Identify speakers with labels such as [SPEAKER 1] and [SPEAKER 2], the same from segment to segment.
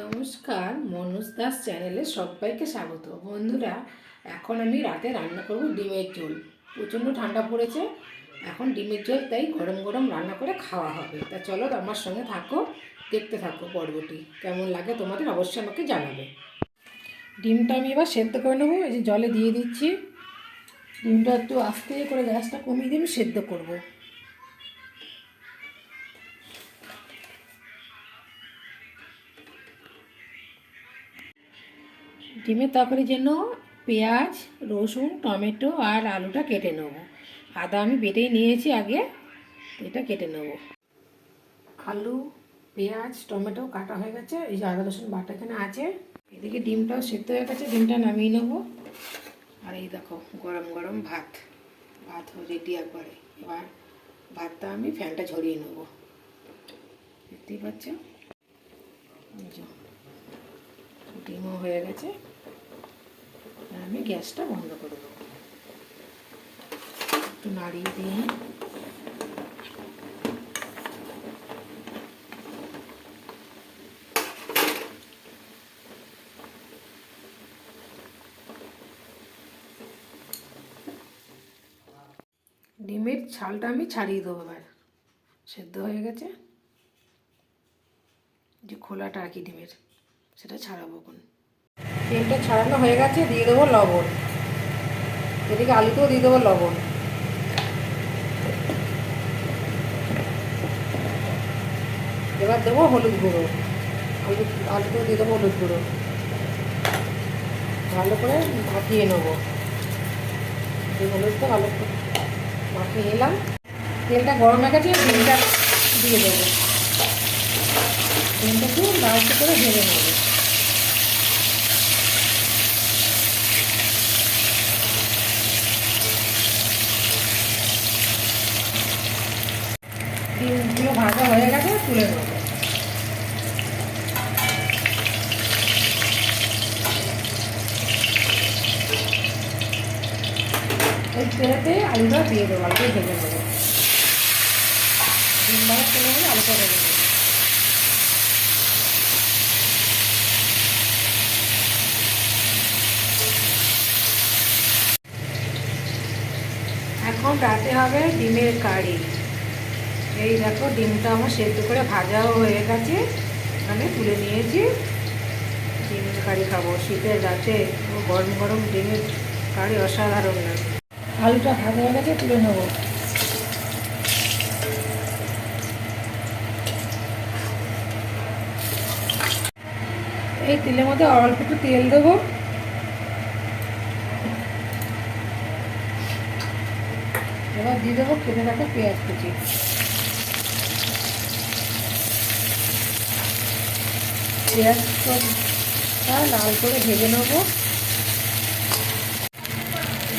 [SPEAKER 1] নমস্কার, মনোজ দাস চ্যানেলে সবাইকে স্বাগত। বন্ধুরা, এখন আমি রাতে রান্না করব ডিমের ঝোল। প্রচণ্ড ঠান্ডা পড়েছে, এখন ডিমের ঝোল, তাই গরম গরম রান্না করে খাওয়া হবে। তা চলো আমার সঙ্গে থাকো, দেখতে থাকো পর্বটি। কেমন লাগে তোমাদের অবশ্যই আমাকে জানাবে। ডিমটা আমি এবার সেদ্ধ করে নেব, এই যে জলে দিয়ে দিচ্ছি। ডিমটা একটু আস্তে করে গ্যাসটা কমিয়ে দিয়ে আমি সেদ্ধ করব। ডিমের তরকারির জন্য পেঁয়াজ, রসুন, টমেটো আর আলুটা কেটে নেব। আদা আমি বেটেই নিয়েছি আগে, এটা কেটে নেব। আলু, পেঁয়াজ, টমেটো কাটা হয়ে গেছে, এই যে আদা, রসুন বাটা এখানে আছে। এদিকে ডিমটাও সেদ্ধ হয়ে গেছে, ডিমটা নামিয়ে নেব। আর এই দেখো, গরম গরম ভাত। ভাত রেডি একবারে। এবার ভাতটা আমি ফ্যানটা ঝরিয়ে নেব। দেখতেই পাচ্ছ? ডিমও হয়ে গেছে। আমি গ্যাসটা বন্ধ করে দেবো। একটু নাড়িয়ে দিই ডিমের ছালটা আমি ছাড়িয়ে দেবো এবার। সেদ্ধ হয়ে গেছে। যে খোলাটা আর কি ডিমের। সেটা ছাড়াবো কোন তেলটা ছাড়ানো হয়ে গেছে, দিয়ে দেবো লবণ। এদিকে আলুতেও দিয়ে দেবো লবণ। এবার দেবো হলুদ গুঁড়ো। আলু, আলুতেও দিয়ে দেবো হলুদ গুঁড়ো। ভালো করে মাখিয়ে নেব। হলুদটা ভালো করে মাখিয়ে নিলাম। তেলটা গরম হয়ে গেছে, ডিমটা দিয়ে দেবো। ডিমটা একটু লালচে করে ভেজে নেব। ভাজা হয়ে গেছে, তুলে নেব। ওই তেলেতে আলুটা দিয়ে দেবো, আলুটা ভেজে নেব। ডিম ভাজা তেলে হলে আলুটা ভেজে নেব। এখন রাতে হবে ডিমের কারি। এই দেখো ডিমটা আমার সেদ্ধ করে ভাজাও হয়ে গেছে। এখানে তুলে নিয়েছি। ডিমের কারি খাব। শীতের রাতে গরম গরম ডিমের কারি অসাধারণ লাগে। আলুটা ভাজা হয়ে গেছে, তুলে নেব। এই তেলের মধ্যে অল্প একটু তেল দেবো। এবার দিয়ে দেবো কেটে রাখা পেঁয়াজ কুচি। পেঁয়াজটা লাল করে ভেজে নেব।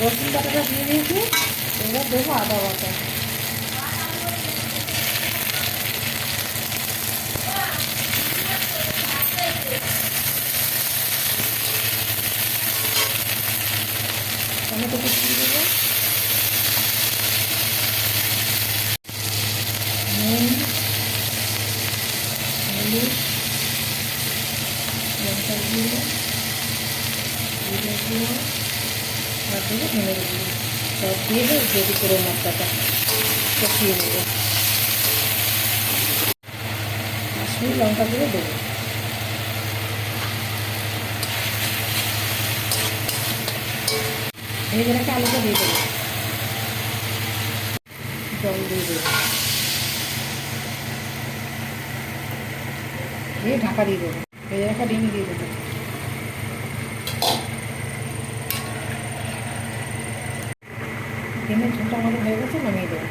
[SPEAKER 1] রসুন বাটাটা দিয়ে দিয়েছি, এবার দেবো আদা বাটা। টমেটো কুচি দেবো। নুন, হলুদ সব দিয়ে দেবো মশলাটা কষিয়ে কাশ্মীর লঙ্কা গুঁড়ো দেবো ভেজে আলুটা দিয়ে দেবো জল দিয়ে দেবো দিয়ে ঢাকা দিয়ে দেবো। ভেজে রাখা ডিম দিয়ে দেবো ডিমের ঝোলটা আমাদের হয়ে গেছে নামিয়ে দেবো।